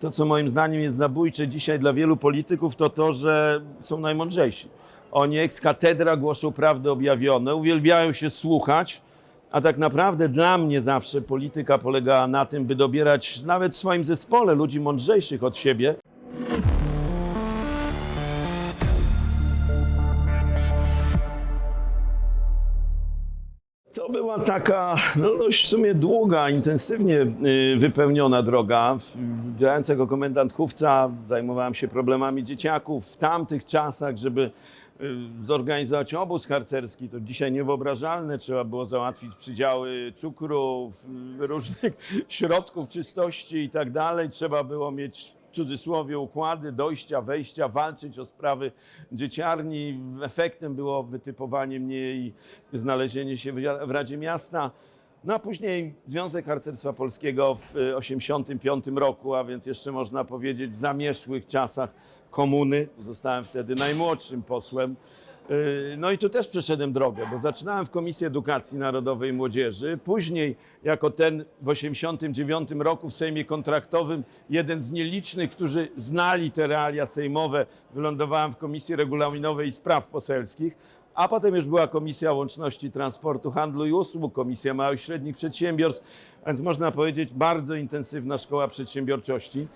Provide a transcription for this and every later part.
To, co moim zdaniem jest zabójcze dzisiaj dla wielu polityków, to to, że są najmądrzejsi. Oni ex katedra głoszą prawdę objawioną, uwielbiają się słuchać, a tak naprawdę dla mnie zawsze polityka polegała na tym, by dobierać nawet w swoim zespole ludzi mądrzejszych od siebie. To była taka no, dość w sumie długa, intensywnie y, wypełniona droga. Działając jako komendant chówca zajmowałem się problemami dzieciaków w tamtych czasach, żeby y, zorganizować obóz harcerski. To dzisiaj niewyobrażalne. Trzeba było załatwić przydziały cukru, różnych środków czystości i tak dalej. Trzeba było mieć cudzysłowie układy dojścia, wejścia, walczyć o sprawy dzieciarni. Efektem było wytypowanie mnie i znalezienie się w Radzie Miasta. No a później Związek Harcerstwa Polskiego w 1985 roku, a więc jeszcze można powiedzieć w zamieszłych czasach komuny. Zostałem wtedy najmłodszym posłem. Yy, No i tu też przeszedłem drogę, bo zaczynałem w Komisji Edukacji Narodowej i Młodzieży. Później, jako ten w 1989 roku w Sejmie Kontraktowym, jeden z nielicznych, którzy znali te realia sejmowe, wylądowałem w Komisji Regulaminowej i Spraw Poselskich. A potem już była Komisja Łączności Transportu, Handlu i Usług, Komisja Małych i Średnich Przedsiębiorstw, więc można powiedzieć bardzo intensywna szkoła przedsiębiorczości.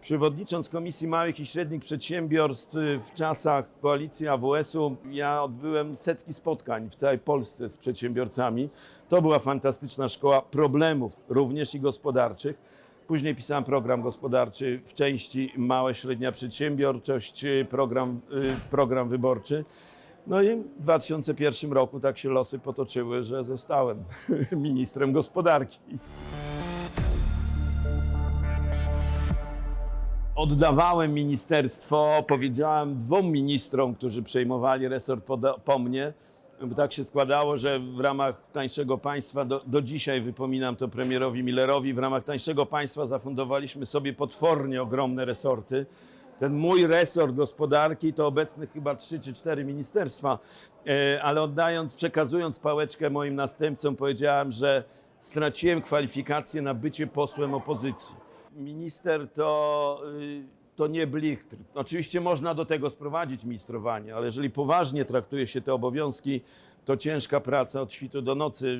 Przewodnicząc Komisji Małych i Średnich Przedsiębiorstw y, w czasach koalicji AWS-u, ja odbyłem setki spotkań w całej Polsce z przedsiębiorcami. To była fantastyczna szkoła problemów, również i gospodarczych. Później pisałem program gospodarczy w części małe, średnia przedsiębiorczość, y, program, y, program wyborczy. No i w 2001 roku tak się losy potoczyły, że zostałem ministrem gospodarki. Oddawałem ministerstwo, powiedziałem dwóm ministrom, którzy przejmowali resort po, po mnie, bo tak się składało, że w ramach tańszego państwa, do, do dzisiaj wypominam to premierowi Millerowi, w ramach tańszego państwa zafundowaliśmy sobie potwornie ogromne resorty. Ten mój resort gospodarki to obecnych chyba trzy czy cztery ministerstwa, E, ale oddając, przekazując pałeczkę moim następcom, powiedziałem, że straciłem kwalifikacje na bycie posłem opozycji. Minister to, y, to nie blichtr. Oczywiście można do tego sprowadzić ministrowanie, ale jeżeli poważnie traktuje się te obowiązki, to ciężka praca od świtu do nocy.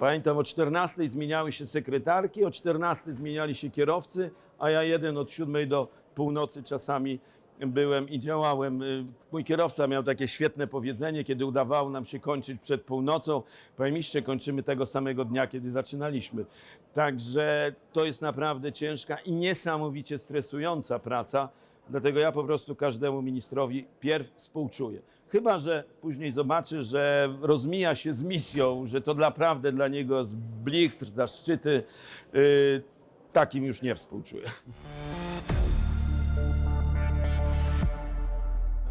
Pamiętam, o 14 zmieniały się sekretarki, o 14 zmieniali się kierowcy, a ja jeden od 7 do północy czasami byłem i działałem. Y, Mój kierowca miał takie świetne powiedzenie, kiedy udawało nam się kończyć przed północą. Panie mistrze, kończymy tego samego dnia, kiedy zaczynaliśmy. Także to jest naprawdę ciężka i niesamowicie stresująca praca. Dlatego ja po prostu każdemu ministrowi pierw współczuję. Chyba, że później zobaczy, że rozmija się z misją, że to naprawdę dla niego jest blichtr, zaszczyty. Yy, takim już nie współczuję.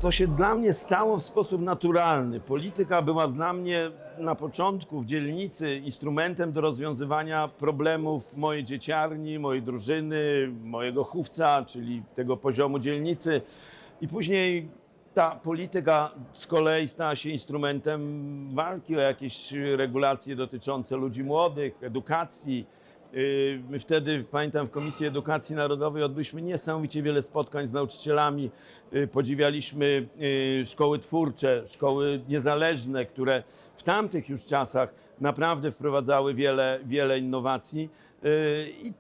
To się dla mnie stało w sposób naturalny. Polityka była dla mnie na początku w dzielnicy instrumentem do rozwiązywania problemów mojej dzieciarni, mojej drużyny, mojego chówca, czyli tego poziomu dzielnicy. I później ta polityka z kolei stała się instrumentem walki o jakieś regulacje dotyczące ludzi młodych, edukacji. Yy, My wtedy, pamiętam, w Komisji Edukacji Narodowej odbyliśmy niesamowicie wiele spotkań z nauczycielami. Yy, Podziwialiśmy yy, szkoły twórcze, szkoły niezależne, które w tamtych już czasach naprawdę wprowadzały wiele, wiele innowacji. Yy, I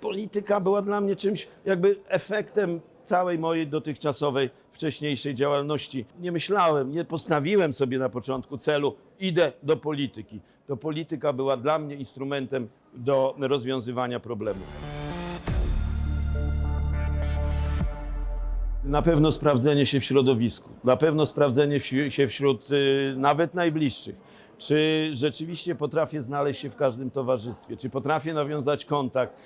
polityka była dla mnie czymś jakby efektem całej mojej dotychczasowej wcześniejszej działalności. Nie myślałem, nie postawiłem sobie na początku celu, idę do polityki. To polityka była dla mnie instrumentem do rozwiązywania problemów. Na pewno sprawdzenie się w środowisku, na pewno sprawdzenie się wśród y, nawet najbliższych. Czy rzeczywiście potrafię znaleźć się w każdym towarzystwie? Czy potrafię nawiązać kontakt?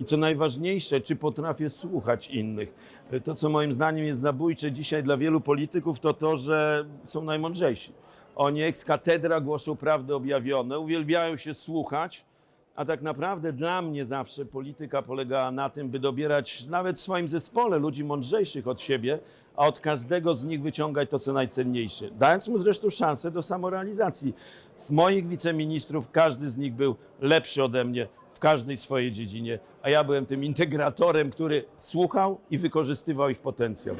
I co najważniejsze, czy potrafię słuchać innych? Y, To, co moim zdaniem jest zabójcze dzisiaj dla wielu polityków, to to, że są najmądrzejsi. Oni ex katedra głoszą prawdę objawioną, uwielbiają się słuchać, a tak naprawdę dla mnie zawsze polityka polegała na tym, by dobierać nawet w swoim zespole ludzi mądrzejszych od siebie, a od każdego z nich wyciągać to, co najcenniejsze. Dając mu zresztą szansę do samorealizacji. Z moich wiceministrów każdy z nich był lepszy ode mnie w każdej swojej dziedzinie, a ja byłem tym integratorem, który słuchał i wykorzystywał ich potencjał.